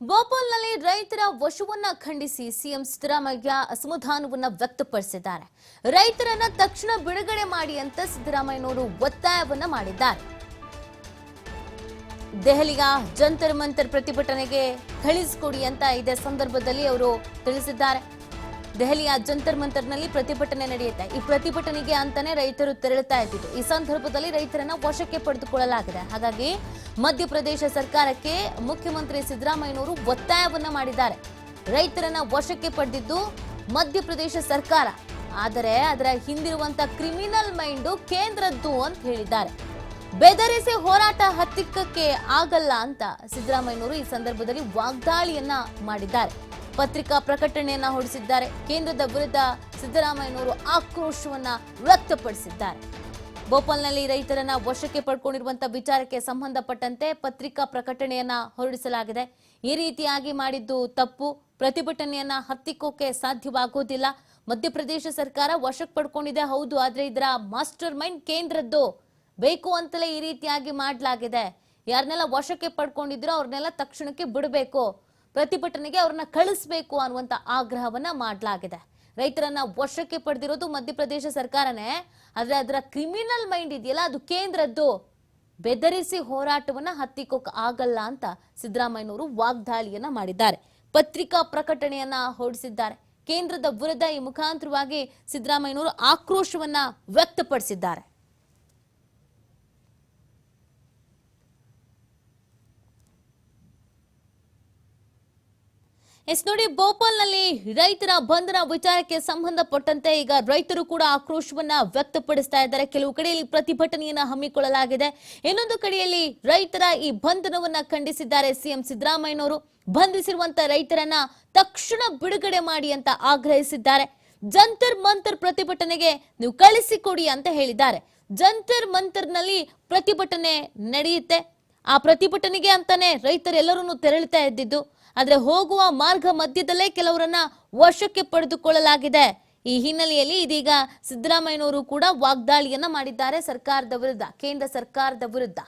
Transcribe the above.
ಭೋಪಾಲ್ನಲ್ಲಿ ರೈತರ ವಶವನ್ನ ಖಂಡಿಸಿ ಸಿಎಂ ಸಿದ್ದರಾಮಯ್ಯ ಅಸಮಾಧಾನವನ್ನ ವ್ಯಕ್ತಪಡಿಸಿದ್ದಾರೆ. ರೈತರನ್ನ ತಕ್ಷಣ ಬಿಡುಗಡೆ ಮಾಡಿ ಅಂತ ಸಿದ್ದರಾಮಯ್ಯನವರು ಒತ್ತಾಯವನ್ನ ಮಾಡಿದ್ದಾರೆ. ದೆಹಲಿಯ ಜಂತರ್ ಮಂತರ್ ಪ್ರತಿಭಟನೆಗೆ ಕಳಿಸಿಕೊಡಿ ಅಂತ ಇದೇ ಸಂದರ್ಭದಲ್ಲಿ ಅವರು ತಿಳಿಸಿದ್ದಾರೆ. ದೆಹಲಿಯ ಜಂತರ್ ಮಂತರ್ನಲ್ಲಿ ಪ್ರತಿಭಟನೆ ನಡೆಯುತ್ತೆ. ಈ ಪ್ರತಿಭಟನೆಗೆ ಅಂತಾನೆ ರೈತರು ತೆರಳುತ್ತಾ ಇದ್ದಿದ್ದು. ಈ ಸಂದರ್ಭದಲ್ಲಿ ರೈತರನ್ನ ವಶಕ್ಕೆ ಪಡೆದುಕೊಳ್ಳಲಾಗಿದೆ. ಹಾಗಾಗಿ ಮಧ್ಯಪ್ರದೇಶ ಸರ್ಕಾರಕ್ಕೆ ಮುಖ್ಯಮಂತ್ರಿ ಸಿದ್ದರಾಮಯ್ಯನವರು ಒತ್ತಾಯವನ್ನ ಮಾಡಿದ್ದಾರೆ. ರೈತರನ್ನ ವಶಕ್ಕೆ ಪಡೆದಿದ್ದು ಮಧ್ಯಪ್ರದೇಶ ಸರ್ಕಾರ. ಆದರೆ ಅದರ ಹಿಂದಿರುವಂತ ಕ್ರಿಮಿನಲ್ ಮೈಂಡು ಕೇಂದ್ರದ್ದು ಅಂತ ಹೇಳಿದ್ದಾರೆ. ಬೆದರಿಸಿ ಹೋರಾಟ ಹತ್ತಿಕ್ಕಕ್ಕೆ ಆಗಲ್ಲ ಅಂತ ಸಿದ್ದರಾಮಯ್ಯನವರು ಈ ಸಂದರ್ಭದಲ್ಲಿ ವಾಗ್ದಾಳಿಯನ್ನ ಮಾಡಿದ್ದಾರೆ. ಪತ್ರಿಕಾ ಪ್ರಕಟಣೆಯನ್ನ ಹೊರಡಿಸಿದ್ದಾರೆ. ಕೇಂದ್ರದ ವಿರುದ್ಧ ಸಿದ್ದರಾಮಯ್ಯನವರು ಆಕ್ರೋಶವನ್ನ ವ್ಯಕ್ತಪಡಿಸಿದ್ದಾರೆ. ಭೋಪಾಲ್ನಲ್ಲಿ ರೈತರನ್ನ ವಶಕ್ಕೆ ಪಡ್ಕೊಂಡಿರುವಂತಹ ವಿಚಾರಕ್ಕೆ ಸಂಬಂಧಪಟ್ಟಂತೆ ಪತ್ರಿಕಾ ಪ್ರಕಟಣೆಯನ್ನ ಹೊರಡಿಸಲಾಗಿದೆ. ಈ ರೀತಿಯಾಗಿ ಮಾಡಿದ್ದು ತಪ್ಪು. ಪ್ರತಿಭಟನೆಯನ್ನ ಹತ್ತಿಕ್ಕೋಕೆ ಸಾಧ್ಯವಾಗೋದಿಲ್ಲ. ಮಧ್ಯಪ್ರದೇಶ ಸರ್ಕಾರ ವಶಕ್ಕೆ ಪಡ್ಕೊಂಡಿದೆ, ಹೌದು. ಆದ್ರೆ ಇದರ ಮಾಸ್ಟರ್ ಮೈಂಡ್ ಕೇಂದ್ರದ್ದು ಬೇಕು ಅಂತಲೇ ಈ ರೀತಿಯಾಗಿ ಮಾಡಲಾಗಿದೆ. ಯಾರನ್ನೆಲ್ಲ ವಶಕ್ಕೆ ಪಡ್ಕೊಂಡಿದ್ರೋ ಅವ್ರನ್ನೆಲ್ಲ ತಕ್ಷಣಕ್ಕೆ ಬಿಡಬೇಕು. ಪ್ರತಿಭಟನೆಗೆ ಅವ್ರನ್ನ ಕಳಿಸ್ಬೇಕು ಅನ್ನುವಂತ ಆಗ್ರಹವನ್ನ ಮಾಡಲಾಗಿದೆ. ರೈತರನ್ನ ವಶಕ್ಕೆ ಪಡೆದಿರೋದು ಮಧ್ಯಪ್ರದೇಶ ಸರ್ಕಾರನೇ. ಆದ್ರೆ ಅದರ ಕ್ರಿಮಿನಲ್ ಮೈಂಡ್ ಇದೆಯಲ್ಲ, ಅದು ಕೇಂದ್ರದ್ದು. ಬೆದರಿಸಿ ಹೋರಾಟವನ್ನ ಹತ್ತಿಕ್ಕೋಕ್ ಆಗಲ್ಲ ಅಂತ ಸಿದ್ದರಾಮಯ್ಯನವರು ವಾಗ್ದಾಳಿಯನ್ನ ಮಾಡಿದ್ದಾರೆ. ಪತ್ರಿಕಾ ಪ್ರಕಟಣೆಯನ್ನ ಹೊರಡಿಸಿದ್ದಾರೆ. ಕೇಂದ್ರದ ವಿರುದ್ಧ ಈ ಮುಖಾಂತರವಾಗಿ ಸಿದ್ದರಾಮಯ್ಯನವರು ಆಕ್ರೋಶವನ್ನ ವ್ಯಕ್ತಪಡಿಸಿದ್ದಾರೆ. ಎಸ್ ನೋಡಿ, ಭೋಪಾಲ್ನಲ್ಲಿ ರೈತರ ಬಂಧನ ವಿಚಾರಕ್ಕೆ ಸಂಬಂಧಪಟ್ಟಂತೆ ಈಗ ರೈತರು ಕೂಡ ಆಕ್ರೋಶವನ್ನ ವ್ಯಕ್ತಪಡಿಸ್ತಾ ಇದ್ದಾರೆ. ಕೆಲವು ಕಡೆಯಲ್ಲಿ ಪ್ರತಿಭಟನೆಯನ್ನ ಹಮ್ಮಿಕೊಳ್ಳಲಾಗಿದೆ. ಇನ್ನೊಂದು ಕಡೆಯಲ್ಲಿ ರೈತರ ಈ ಬಂಧನವನ್ನ ಖಂಡಿಸಿದ್ದಾರೆ ಸಿಎಂ ಸಿದ್ದರಾಮಯ್ಯನವರು. ಬಂಧಿಸಿರುವಂತ ರೈತರನ್ನ ತಕ್ಷಣ ಬಿಡುಗಡೆ ಮಾಡಿ ಅಂತ ಆಗ್ರಹಿಸಿದ್ದಾರೆ. ಜಂತರ್ ಮಂತರ್ ಪ್ರತಿಭಟನೆಗೆ ನೀವು ಕಳಿಸಿಕೊಡಿ ಅಂತ ಹೇಳಿದ್ದಾರೆ. ಜಂತರ್ ಮಂತರ್ನಲ್ಲಿ ಪ್ರತಿಭಟನೆ ನಡೆಯುತ್ತೆ. ಆ ಪ್ರತಿಭಟನೆಗೆ ಅಂತಾನೆ ರೈತರೆಲ್ಲರೂ ತೆರಳುತ್ತಾ ಇದ್ದಿದ್ದು. ಆದ್ರೆ ಹೋಗುವ ಮಾರ್ಗ ಮಧ್ಯದಲ್ಲೇ ಕೆಲವರನ್ನ ವಶಕ್ಕೆ ಪಡೆದುಕೊಳ್ಳಲಾಗಿದೆ. ಈ ಹಿನ್ನೆಲೆಯಲ್ಲಿ ಇದೀಗ ಸಿದ್ದರಾಮಯ್ಯನವರು ಕೂಡ ವಾಗ್ದಾಳಿಯನ್ನ ಮಾಡಿದ್ದಾರೆ ಸರ್ಕಾರದ ವಿರುದ್ಧ, ಕೇಂದ್ರ ಸರ್ಕಾರದ ವಿರುದ್ಧ.